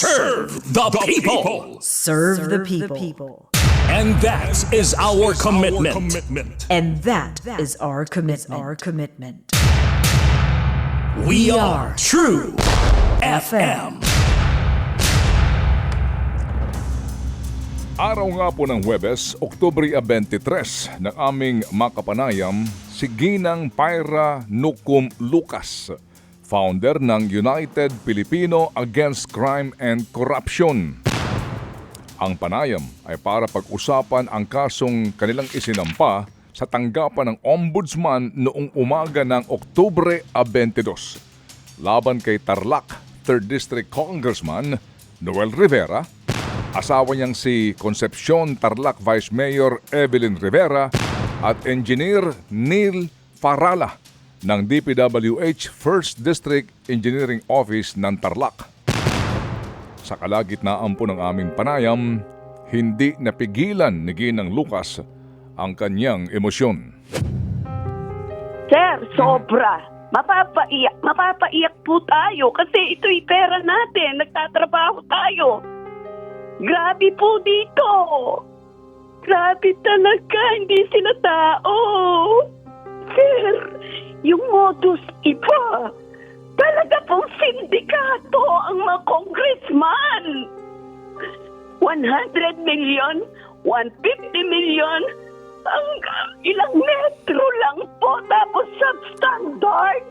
serve the people. Serve, the, people. And that is our commitment. And that is our commitment. Our commitment. We are True FM. Araw nga po ng Huwebes, Oktubre 23, ng aming makapanayam, si Ginang Pyra Nukum Lucas, founder ng United Filipino Against Crime and Corruption. Ang panayam ay para pag-usapan ang kasong kanilang isinampa sa tanggapan ng Ombudsman noong umaga ng Oktubre 22 laban kay Tarlac 3rd District Congressman Noel Rivera asawa niyang si Concepcion Tarlac Vice Mayor Evelyn Rivera at Engineer Neil Farala ng DPWH 1st District Engineering Office ng Tarlac. Sa kalagitnaan po ng aming panayam, hindi napigilan ni Ginang Lucas ang kanyang emosyon. Sir, sobra. Mapapaiyak, mapapaiyak po tayo kasi ito'y pera natin. Nagtatrabaho tayo. Grabe po dito. Grabe talaga, hindi sila tao. Yung modus iba. Talaga pong sindikato ang mga congressman. 100 million, 150 million, ang ilang metro lang po tapos substandard.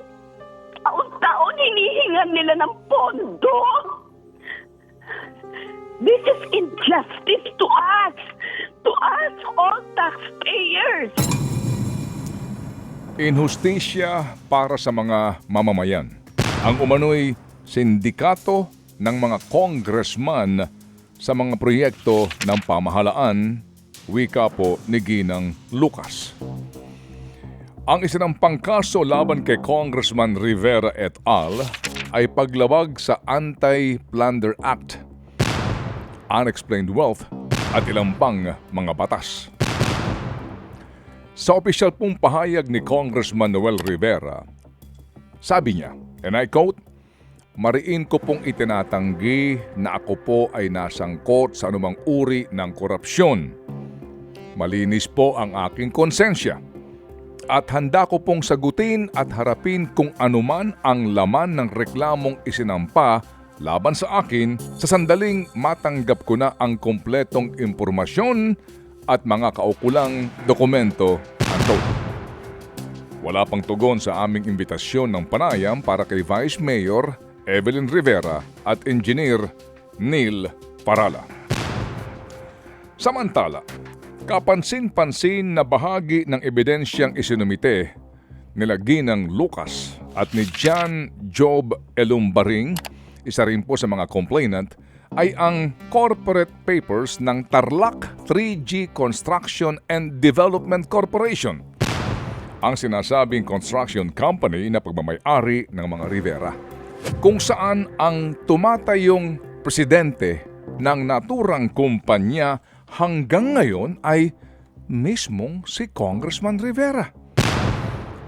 Taon-taon hinihingan nila ng pondo. This is injustice to us, to us all taxpayers. Inhustisya para sa mga mamamayan. Ang umano'y sindikato ng mga congressman sa mga proyekto ng pamahalaan, wika po ni Ginang Lucas. Ang isinampang kaso laban kay Congressman Rivera et al. ay paglabag sa Anti-Plunder Act, Unexplained Wealth at ilang pang mga batas. Sa opisyal pong pahayag ni Congressman Noel Rivera, sabi niya, and I quote, Mariin ko pong itinatanggi na ako po ay nasangkot sa anumang uri ng korupsyon. Malinis po ang aking konsensya. At handa ko pong sagutin at harapin kung anuman ang laman ng reklamong isinampa laban sa akin sa sandaling matanggap ko na ang kompletong impormasyon at mga kaukulang dokumento anto. Wala pang tugon sa aming imbitasyon ng panayam para kay Vice Mayor Evelyn Rivera at Engineer Neil Parala. Samantala, kapansin-pansin na bahagi ng ebidensyang isinumite nila Ginang Lucas at ni John Job Elumbaring, isa rin po sa mga complainant, ay ang corporate papers ng Tarlac 3G Construction and Development Corporation, ang sinasabing construction company na pagmamayari ng mga Rivera, kung saan ang tumatayong presidente ng naturang kumpanya hanggang ngayon ay mismong si Congressman Rivera.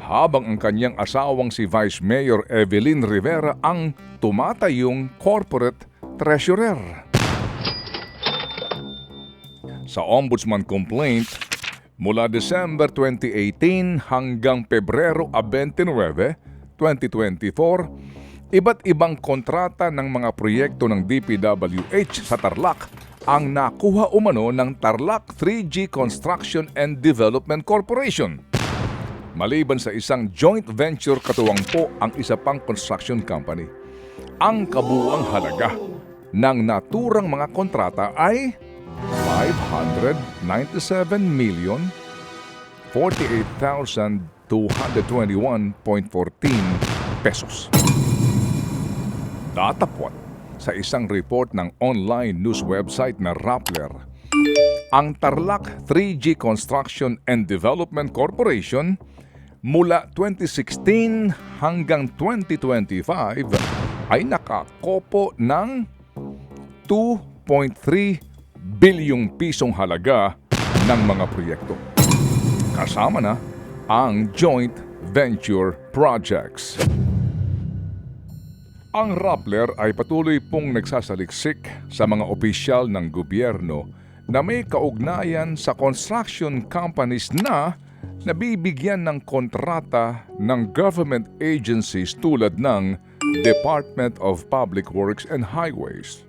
Habang ang kanyang asawang si Vice Mayor Evelyn Rivera ang tumatayong corporate treasurer. Sa ombudsman complaint, mula December 2018 hanggang Pebrero 29, 2024, iba't ibang kontrata ng mga proyekto ng DPWH sa Tarlac ang nakuha umano ng Tarlac 3G Construction and Development Corporation. Maliban sa isang joint venture katuwang po ang isa pang construction company. Ang kabuuang halaga ng naturang mga kontrata ay 597 million 48,221.14 pesos. Datapot sa isang report ng online news website na Rappler, ang Tarlac 3G Construction and Development Corporation mula 2016 hanggang 2025 ay nakakopo ng 2.3 bilyong pisong halaga ng mga proyekto. Kasama na ang joint venture projects. Ang Rappler ay patuloy pong nagsasaliksik sa mga opisyal ng gobyerno na may kaugnayan sa construction companies na nabibigyan ng kontrata ng government agencies tulad ng Department of Public Works and Highways.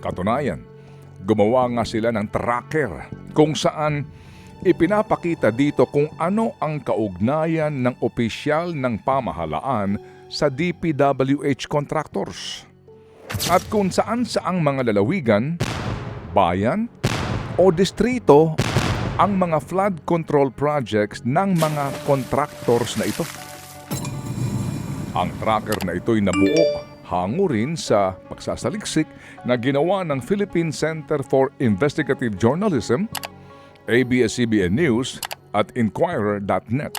Katunayan, gumawa nga sila ng tracker kung saan ipinapakita dito kung ano ang kaugnayan ng opisyal ng pamahalaan sa DPWH contractors. At kung saan saang mga lalawigan, bayan o distrito ang mga flood control projects ng mga contractors na ito. Ang tracker na ito'y nabuo hango rin sa pagsasaliksik na ginawa ng Philippine Center for Investigative Journalism, ABS-CBN News at Inquirer.net.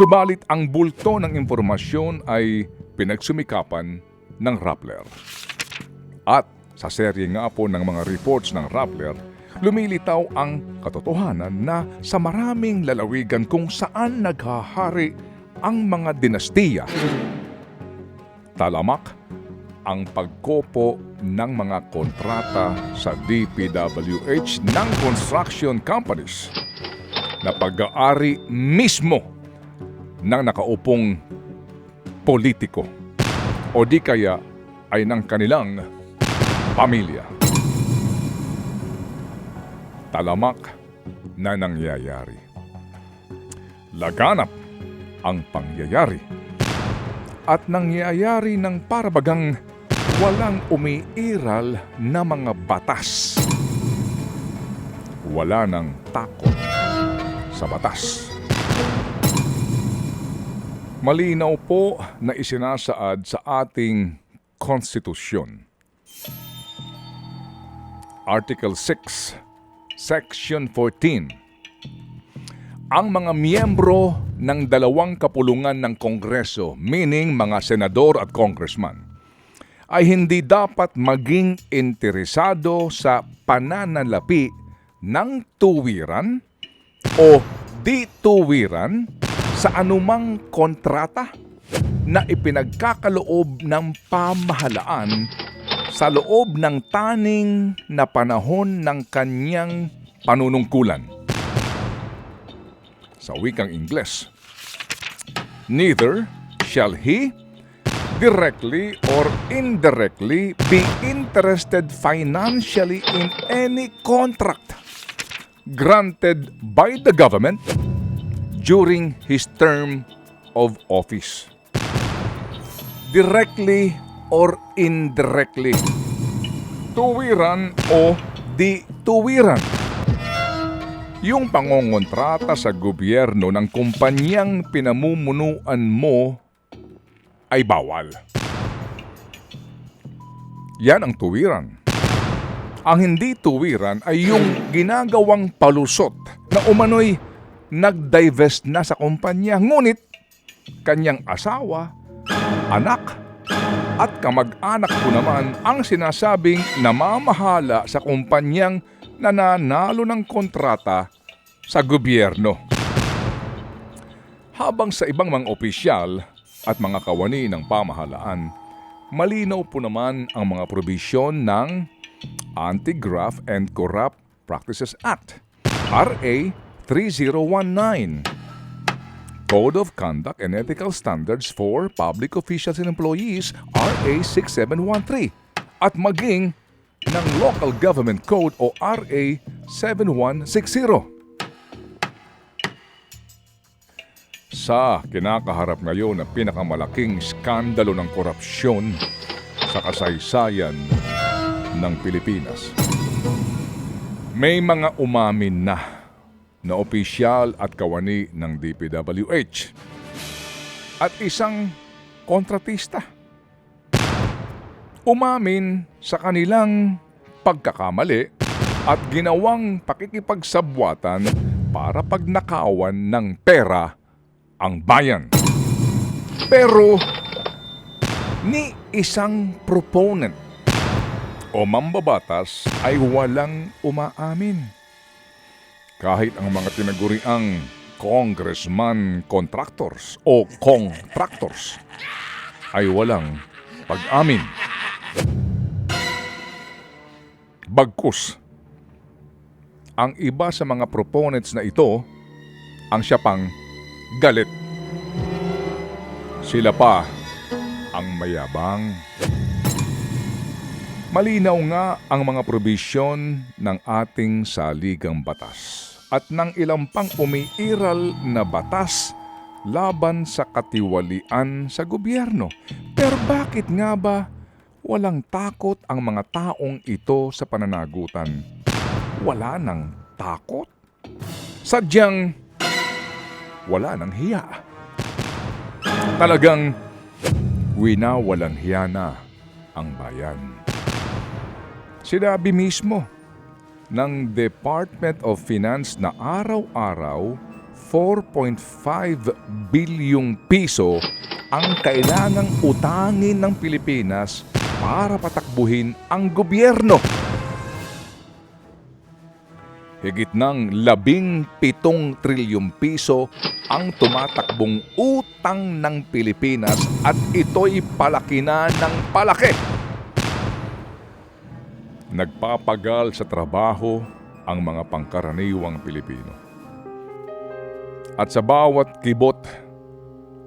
Subalit ang bulto ng impormasyon ay pinagsumikapan ng Rappler. At sa serye nga po ng mga reports ng Rappler, lumilitaw ang katotohanan na sa maraming lalawigan kung saan naghahari ang mga dinastiya. Talamak ang pagkopo ng mga kontrata sa DPWH ng construction companies na pag-aari mismo ng nakaupong politiko o di kaya ay ng kanilang pamilya. Talamak na nangyayari. Laganap ang pangyayari at nangyayari ng parabagang walang umiiral na mga batas. Wala ng takot sa batas. Malinaw po na isinasaad sa ating konstitusyon. Article 6, Section 14. Ang mga miyembro ng dalawang kapulungan ng Kongreso, meaning mga senador at congressman, ay hindi dapat maging interesado sa pananalapi ng tuwiran o dituwiran sa anumang kontrata na ipinagkakaloob ng pamahalaan sa loob ng taning na panahon ng kanyang panunungkulan. Sa wikang Ingles, Neither shall he directly or indirectly be interested financially in any contract granted by the government during his term of office. Directly or indirectly. Tuwiran o di tuwiran. Yung pangongontrata sa gobyerno ng kumpanyang pinamumunuan mo ay bawal. Yan ang tuwiran. Ang hindi tuwiran ay yung ginagawang palusot na umano'y nag-divest na sa kumpanya ngunit kanyang asawa, anak, at kamag-anak ko naman ang sinasabing namamahala sa kumpanyang nananalo ng kontrata sa gobyerno. Habang sa ibang mga opisyal at mga kawani ng pamahalaan, malinaw po naman ang mga probisyon ng Anti-Graft and Corrupt Practices Act, RA 3019. Code of Conduct and Ethical Standards for Public Officials and Employees, RA 6713. At maging ng Local Government Code o RA 7160. Sa kinakaharap ngayon na pinakamalaking skandalo ng korupsyon sa kasaysayan ng Pilipinas. May mga umamin na na opisyal at kawani ng DPWH at isang kontratista. Umamin sa kanilang pagkakamali at ginawang pakikipagsabwatan para pagnakawan ng pera ang bayan. Pero ni isang proponent o mambabatas ay walang umaamin. Kahit ang mga tinaguriang congressman contractors o contractors ay walang pag-amin. Bagkus, ang iba sa mga proponents na ito ang siya pang galit. Sila pa ang mayabang. Malinaw nga ang mga probisyon ng ating saligang batas at ng ilang pang umiiral na batas laban sa katiwalian sa gobyerno. Pero bakit nga ba walang takot ang mga taong ito sa pananagutan? Wala nang takot? Sadyang wala nang hiya. Talagang winawalang hiya na ang bayan. Sinabi mismo ng Department of Finance na araw-araw 4.5 bilyong piso ang kailangang utangin ng Pilipinas para patakbuhin ang gobyerno. Higit ng labing pitong trilyong piso ang tumatakbong utang ng Pilipinas at ito'y palaki na ng palaki. Nagpapagal sa trabaho ang mga pangkaraniwang Pilipino. At sa bawat kibot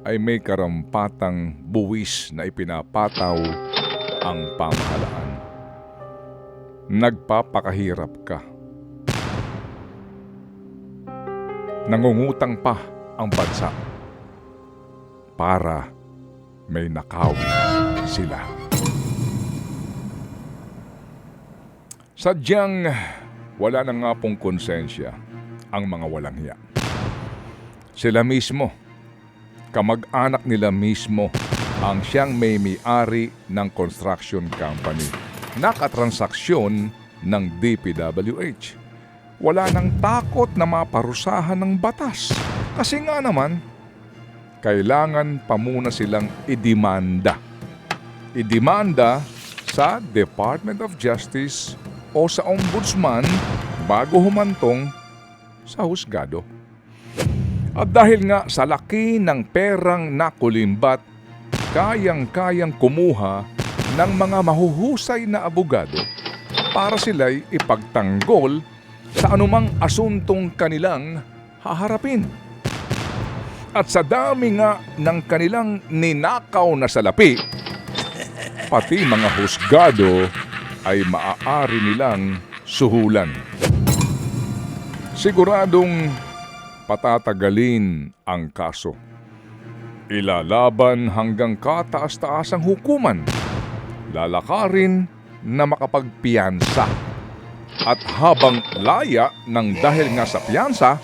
ay may karampatang buwis na ipinapataw ang pamahalaan. Nagpapakahirap ka. Nangungutang pa ang bansa para may nakawin sila. Sadyang wala na nga pong konsensya ang mga walang hiya. Sila mismo, kamag-anak nila mismo ang siyang may may-ari ng construction company. Nakatransaksyon ng DPWH. Wala nang takot na maparusahan ng batas. Kasi nga naman, kailangan pa muna silang idemanda. Idemanda sa Department of Justice o sa Ombudsman bago humantong sa husgado. At dahil nga sa laki ng perang nakulimbat, kayang-kayang kumuha ng mga mahuhusay na abogado para sila'y ipagtanggol sa anumang asuntong kanilang haharapin. At sa dami nga ng kanilang ninakaw na salapi, pati mga husgado ay maaari nilang suhulan. Siguradong patatagalin ang kaso. Ilalaban hanggang kataas-taas ang hukuman. Lalakarin na makapagpiyansa. At habang laya ng dahil nga sa piyansa,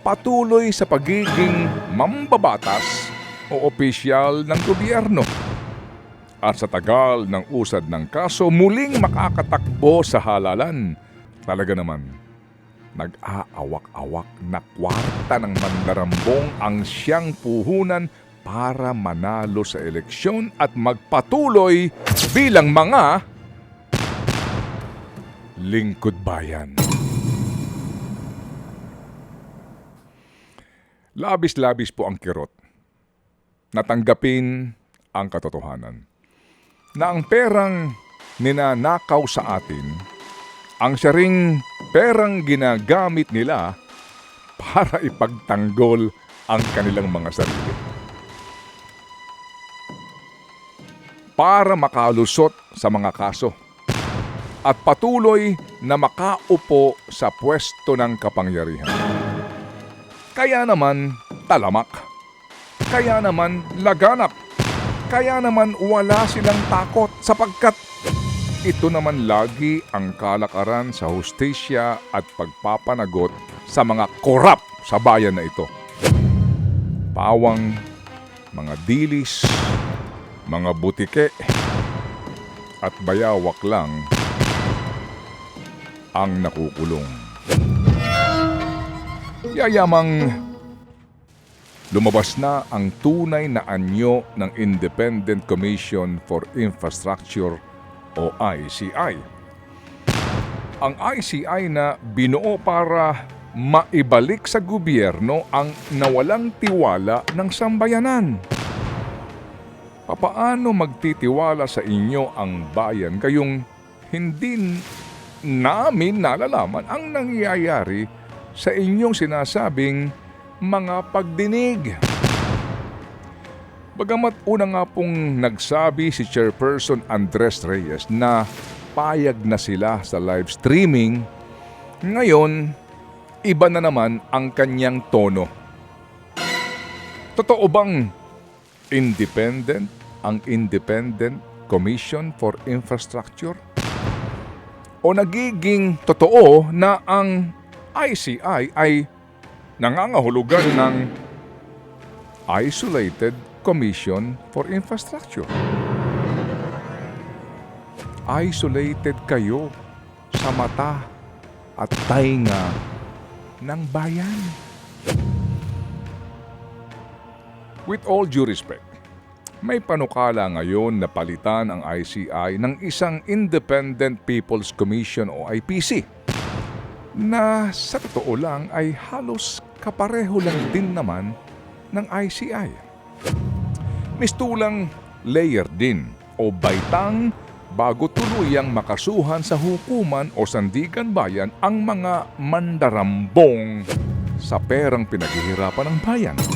patuloy sa pagiging mambabatas o opisyal ng gobyerno. At sa tagal ng usad ng kaso, muling makakatakbo sa halalan. Talaga naman, nag-aawak-awak na kwarta ng mandarambong ang siyang puhunan para manalo sa eleksyon at magpatuloy bilang mga lingkod bayan. Labis-labis po ang kirot. Natanggapin ang katotohanan na ang perang ninanakaw sa atin, ang siya ring perang ginagamit nila para ipagtanggol ang kanilang mga sarili. Para makalusot sa mga kaso at patuloy na makaupo sa pwesto ng kapangyarihan. Kaya naman talamak. Kaya naman laganap. Kaya naman wala silang takot sapagkat ito naman lagi ang kalakaran sa hustisya at pagpapanagot sa mga korap sa bayan na ito. Pawang, mga dilis, mga butike, at bayawak lang ang nakukulong. Yayamang lumabas na ang tunay na anyo ng Independent Commission for Infrastructure o ICI. Ang ICI na binuo para maibalik sa gobyerno ang nawalang tiwala ng sambayanan. Papaano magtitiwala sa inyo ang bayan kayong hindi namin nalalaman ang nangyayari sa inyong sinasabing mga pagdinig? Bagamat una nga pong nagsabi si Chairperson Andres Reyes na payag na sila sa live streaming, ngayon, iba na naman ang kanyang tono. Totoo bang independent ang Independent Commission for Infrastructure? O nagiging totoo na ang ICI ay nangangahulugan ng Isolated Commission for Infrastructure? Isolated kayo sa mata at tainga ng bayan. With all due respect, may panukala ngayon na palitan ang ICI ng isang Independent People's Commission o IPC na sa totoo lang ay halos kapareho lang din naman ng ICI. Mistulang layer din o baitang bago tuluyang makasuhan sa hukuman o sandigan bayan ang mga mandarambong sa perang pinaghihirapan ng bayan.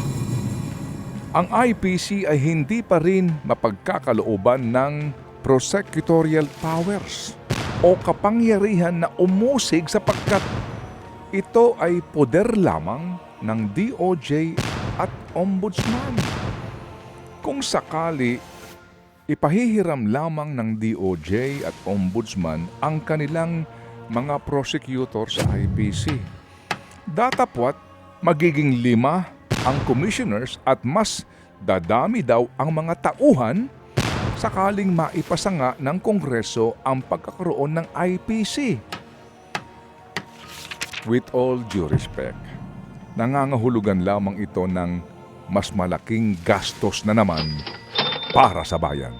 Ang IPC ay hindi pa rin mapagkakalooban ng prosecutorial powers o kapangyarihan na umusig sapagkat ito ay poder lamang ng DOJ at Ombudsman. Kung sakali ipahihiram lamang ng DOJ at Ombudsman ang kanilang mga prosecutor sa IPC. Datapwat magiging lima ang commissioners at mas dadami daw ang mga tauhan sakaling maipasa nga ng Kongreso ang pagkakaroon ng IPC. With all due respect, nangangahulugan lamang ito ng mas malaking gastos na naman para sa bayan.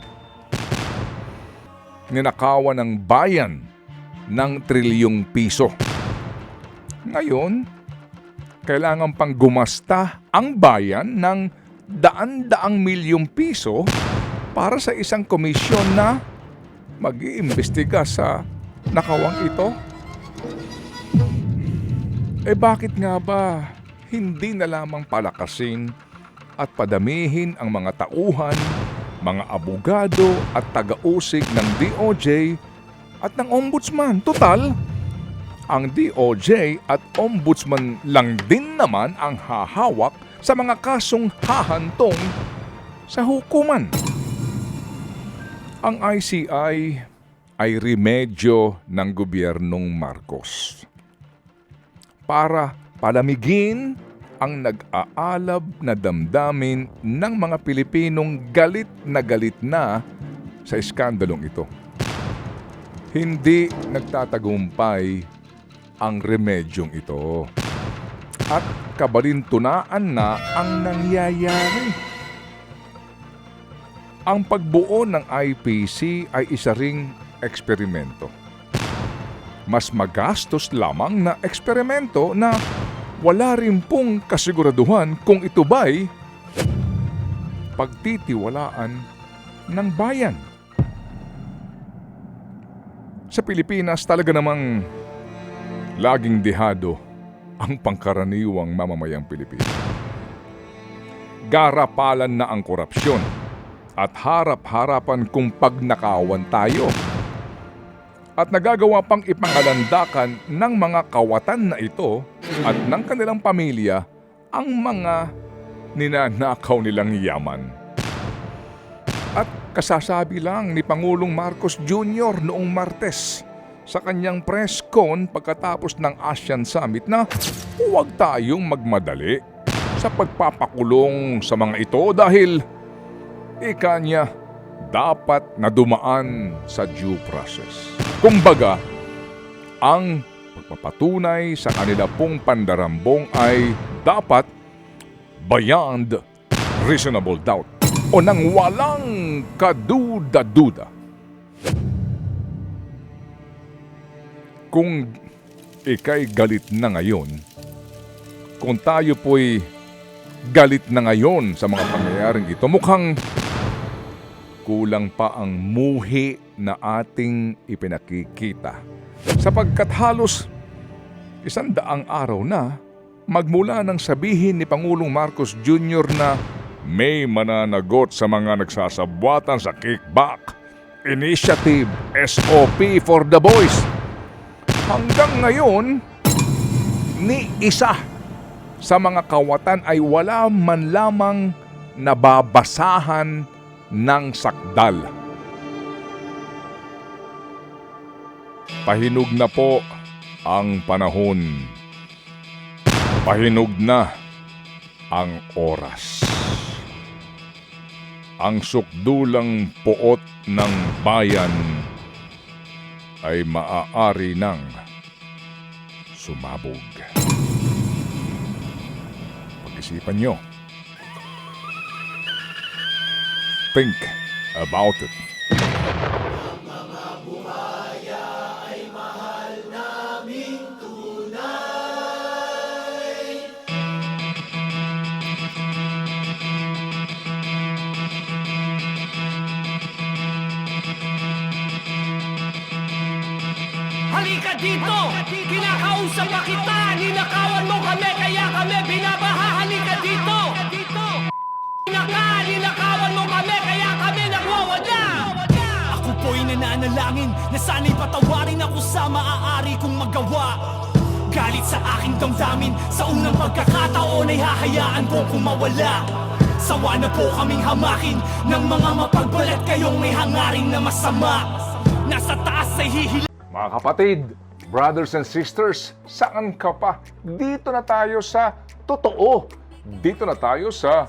Ninakawan ng bayan ng trilyong piso. Ngayon, kailangan pang gumasta ang bayan ng daan-daang milyong piso para sa isang komisyon na mag-iimbestiga sa nakawang ito? Eh bakit nga ba hindi na lamang palakasin at padamihin ang mga tauhan, mga abogado at taga-usig ng DOJ at ng Ombudsman? Total, ang DOJ at Ombudsman lang din naman ang hahawak sa mga kasong hahantong sa hukuman. Ang ICI ay remedyo ng gobyernong Marcos para palamigin ang nag-aalab na damdamin ng mga Pilipinong galit na galit na sa iskandalong ito. Hindi nagtatagumpay ang remedyong ito. At kabalintunaan na ang nangyayari. Ang pagbuo ng IPC ay isa ring eksperimento. Mas magastos lamang na eksperimento na wala rin pong kasiguraduhan kung ito ba'y pagtitiwalaan ng bayan. Sa Pilipinas talaga namang laging dihado ang pangkaraniwang mamamayang Pilipino. Garapalan na ang korupsyon at harap-harapan kung pagnakawan tayo. At nagagawa pang ipangalandakan ng mga kawatan na ito at ng kanilang pamilya ang mga ninanakaw nilang yaman. At kasasabi lang ni Pangulong Marcos Jr. noong Martes sa kanyang press con pagkatapos ng ASEAN Summit na huwag tayong magmadali sa pagpapakulong sa mga ito dahil ika niya dapat na dumaan sa due process. Kumbaga, ang pagpapatunay sa kanila pong pandarambong ay dapat beyond reasonable doubt o nang walang kaduda-duda. Kung ikay galit na ngayon, kung tayo po'y galit na ngayon sa mga pangyayaring ito, mukhang kulang pa ang muhi na ating ipinakikita. Sapagkat halos isang daang araw na magmula nang sabihin ni Pangulong Marcos Jr. na may mananagot sa mga nagsasabwatan sa kickback initiative SOP for the boys. Hanggang ngayon, ni isa sa mga kawatan ay wala man lamang nababasahan ng sakdal. Pahinog na po ang panahon. Pahinog na ang oras. Ang sukdulang poot ng bayan ay maaari ng sumabog. Pag-isipan nyo. Think about it. Halika dito! Kinakausap pa kita! Ninakawan mo kami, kaya kami binabaha! Halika dito! Ninaka, ninakawan mo kami, kaya kami nagwawala! Ako po'y nananalangin na sana'y patawarin ako sa maaari kong magawa. Galit sa aking damdamin, sa unang pagkakataon ay hahayaan ko kumawala. Sawa na po kaming hamakin ng mga mapagbalat kayong may hangarin na masama. Nasa taas ay hihila Mga kapatid, brothers and sisters, saan ka pa? Dito na tayo sa totoo. Dito na tayo sa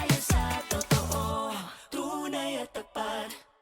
sa totoo Tunay at tapat